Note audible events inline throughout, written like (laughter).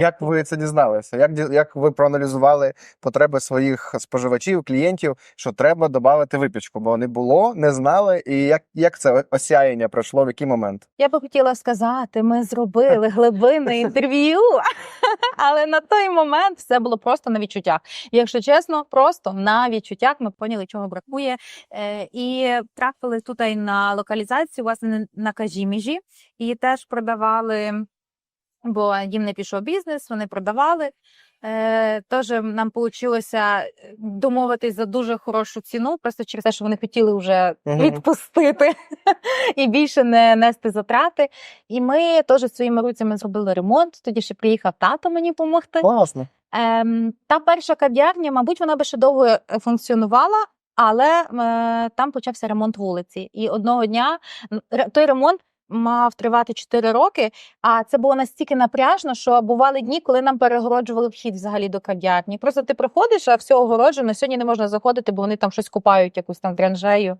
Як ви це дізналися? Як, як ви проаналізували потреби своїх споживачів, клієнтів, що треба додати випічку? Бо не було, не знали. І як, як це осяяння пройшло, в який момент? Я би хотіла сказати, ми зробили (laughs) глибинне інтерв'ю, (laughs) але на той момент все було просто на відчуттях. Якщо чесно, просто на відчуттях ми поняли, чого бракує. Е, і трапили тут на локалізацію, власне, на Кажіміжі, і теж продавали, бо їм не пішов бізнес, вони продавали. Е, Тож нам вийшло домовитись за дуже хорошу ціну, просто через те, що вони хотіли вже відпустити (laughs) і більше не нести затрати. І ми теж своїми руцями зробили ремонт. Тоді ще приїхав тато мені допомогти. Класно. Ем, та перша кав'ярня, мабуть, вона би ще довго е, функціонувала, але е, там почався ремонт вулиці. І одного дня той ремонт. Мав тривати 4 роки, а це було настільки напряжно, що бували дні, коли нам перегороджували вхід взагалі до кав'ярні. Просто ти приходиш, а все огороджено. Сьогодні не можна заходити, бо вони там щось купають, якусь там транжею.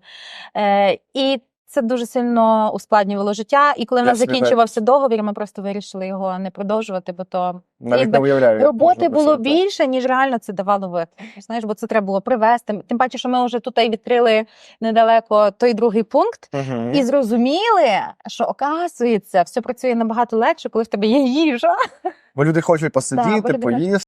Е, і це дуже сильно ускладнювало життя. І коли в нас закінчувався договір, ми просто вирішили його не продовжувати, бо то Навіть Якби не уявляю. роботи було більше, ніж реально це давало витрат. Знаєш, бо це треба було привезти. Тим паче, що ми вже тут відкрили недалеко той другий пункт, Мгм. і зрозуміли, що оказується, все працює набагато легше, коли в тебе є їжа. Бо люди хочуть посидіти, хочуть- поїсти.